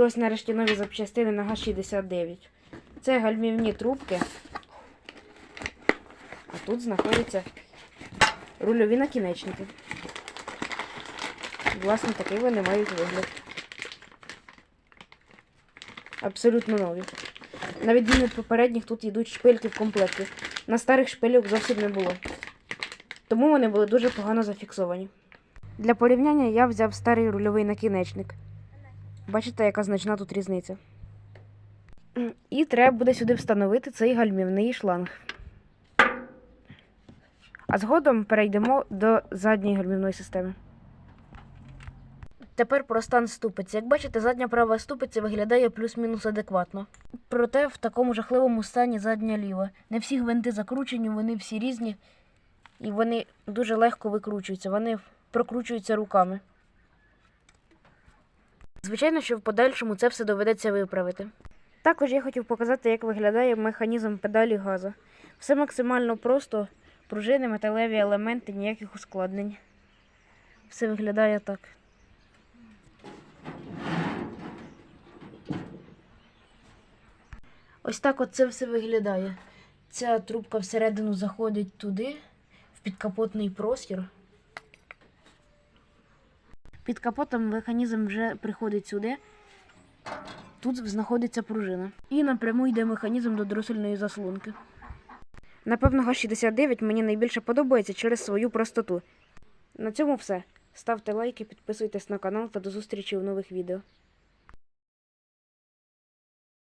І ось нарешті нові запчастини на ГАЗ-69. Це гальмівні трубки. А тут знаходяться рульові накінечники. Власне, такий вони мають вигляд. Абсолютно нові. На відміну від попередніх, тут йдуть шпильки в комплекті. На старих шпильок зовсім не було. Тому вони були дуже погано зафіксовані. Для порівняння я взяв старий рульовий накінечник. Бачите, яка значна тут різниця. І треба буде сюди встановити цей гальмівний шланг. А згодом перейдемо до задньої гальмівної системи. Тепер про стан ступиці. Як бачите, задня права ступиця виглядає плюс-мінус адекватно. Проте в такому жахливому стані задня ліва. Не всі гвинти закручені, вони всі різні, і вони дуже легко викручуються. Вони прокручуються руками. Звичайно, що в подальшому це все доведеться виправити. Також я хотів показати, як виглядає механізм педалі газу. Все максимально просто, пружини, металеві елементи, ніяких ускладнень. Все виглядає так. Ось так от це все виглядає. Ця трубка всередину заходить туди, в підкапотний простір. Під капотом механізм вже приходить сюди. Тут знаходиться пружина. І напряму йде механізм до дросельної заслонки. Напевно, Га 69 мені найбільше подобається через свою простоту. На цьому все. Ставте лайки, підписуйтесь на канал та до зустрічі у нових відео.